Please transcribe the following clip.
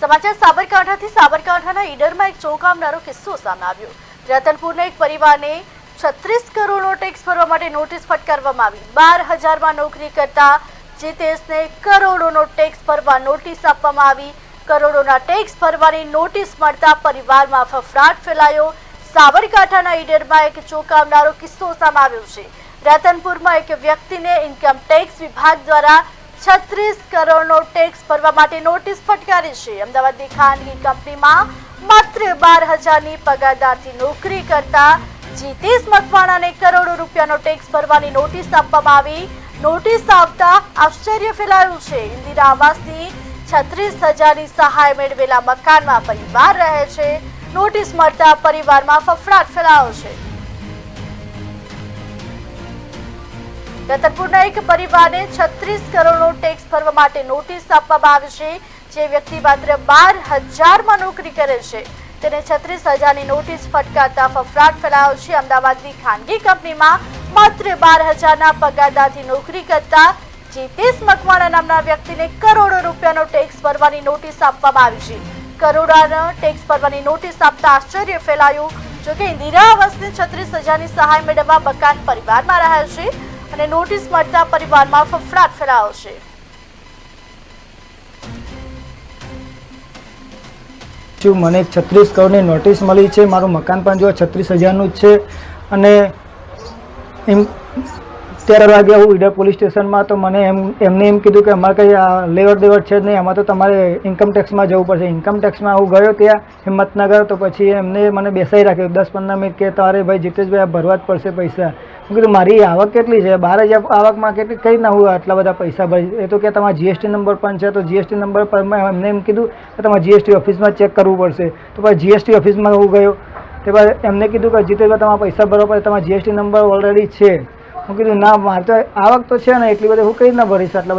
સમાચાર સાબરકાંઠાથી સાબરકાંઠાના ઈડરમાં એક ચોંકાવનારો કિસ્સો સામે આવ્યો. રતનપુરના એક પરિવારને છત્રીસ કરોડનો ટેક્સ ભરવા માટે નોટિસ ફટકારવામાં આવી. બાર હજારમાં નોકરી કરતા જીતેશને કરોડોનો ટેક્સ ભરવા નોટિસ આપવામાં આવી. કરોડોના ટેક્સ ભરવાની નોટિસ મળતા પરિવારમાં ફફડાટ ફેલાયો. સાબરકાંઠાના ઈડરમાં એક ચોંકાવનારો કિસ્સો સામે આવ્યો છે. રતનપુરમાં એક વ્યક્તિને ઇન્કમ ટેક્સ વિભાગ દ્વારા છત્રીસ કરોડનો ટેક્સ ભરવા માટે નોટિસ ફટકારી છે. અમદાવાદની ખાનગી કંપનીમાં માત્ર બાર હજારની પગારદારથી નોકરી કરતા જીતેશ મકવાણાને કરોડો રૂપિયાનો ટેક્સ ભરવાની નોટિસ આપવામાં આવી. નોટિસ આપતા આશ્ચર્ય ફેલાયું છે. ઇન્દિરા આવાસની છત્રીસ હજારની સહાય મેળવેલા મકાનમાં પરિવાર રહે છે. નોટિસ મળતા પરિવારમાં ફફડાટ ફેલાયો છે. રતનપુરના એક પરિવારને છત્રીસ કરોડનો ટેક્સ ભરવા માટે નોટિસ આપવામાં આવી છે, જે વ્યક્તિ માત્ર બાર હજારમાં નોકરી કરે છે. તેને છત્રીસ હજારની નોટિસ ફટકારતા ફફડાટ ફેલાયો છે. અમદાવાદની ખાનગી કંપનીમાં માત્ર બાર હજારના પગારદારથી નોકરી કરતા જીતેશ મકવાણા નામના વ્યક્તિને કરોડો રૂપિયાનો ટેક્સ ભરવાની નોટિસ આપવામાં આવી છે. કરોડોનો ટેક્સ ભરવાની નોટિસ આપતા આશ્ચર્ય ફેલાયું. જોકે ઇન્દિરા આવાસની છત્રીસ હજારની સહાય મેળવવા મકાન પરિવારમાં રહે છે. અને નોટિસ મળતા પરિવારમાં ફફડાટ ફેલાયો છે. શું મને છત્રીસ કરોડની નોટિસ મળી છે, મારું મકાન પણ જો છત્રીસ હજારનું જ છે અને એમ ત્યારે વાગે હું ઈડર પોલીસ સ્ટેશનમાં તો મને એમ, એમને એમ કીધું કે અમારે કંઈ આ લેવડ દેવડ છે જ નહીં, આમાં તો તમારે ઇન્કમ ટેક્સમાં જવું પડશે. ઇન્કમ ટેક્સમાં હું ગયો ત્યાં હિંમતનગર તો પછી એમને મને બેસાઈ રાખ્યો. દસ પંદર મિનિટ કે તારે ભાઈ જીતેશભાઈ, આ ભરવા જ પડશે પૈસા. હું કીધું, મારી આવક કેટલી છે? બાર હજાર આવકમાં કેટલી? કઈ ના હું આટલા બધા પૈસા ભરી એ તો કે તમારા જીએસટી નંબર પણ છે, તો જીએસટી નંબર પર એમને એમ કીધું કે તમારે જીએસટી ઓફિસમાં ચેક કરવું પડશે. તો પછી જીએસટી ઓફિસમાં હું ગયો. તે બાદ એમને કીધું કે જીતે તમારા પૈસા ભરવા પડે, તમારા જીએસટી નંબર ઓલરેડી છે. હું કીધું, ના, મારે તો આવક તો છે ને, એટલી બધી હું કઈ રીતના ભરીશ આટલા બધા